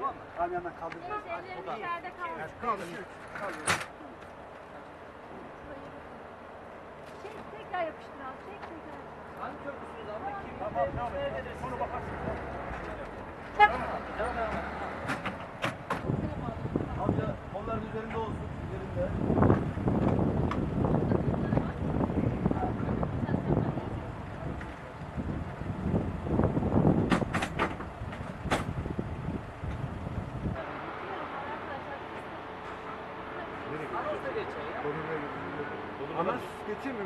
yanına kaldıracağız. Neyse ellerim içeride kalmış. Kaldır. Kaldır. Çek tekrar yapıştır abi. Çek tekrar. Hangi köprüsünüz abla? Kim? Tamam tamam. Sonra bakarsın. Amca onların üzerinde olsun. Üzerinde. Anonsa geçeyim ya. Ana geçeyim mi?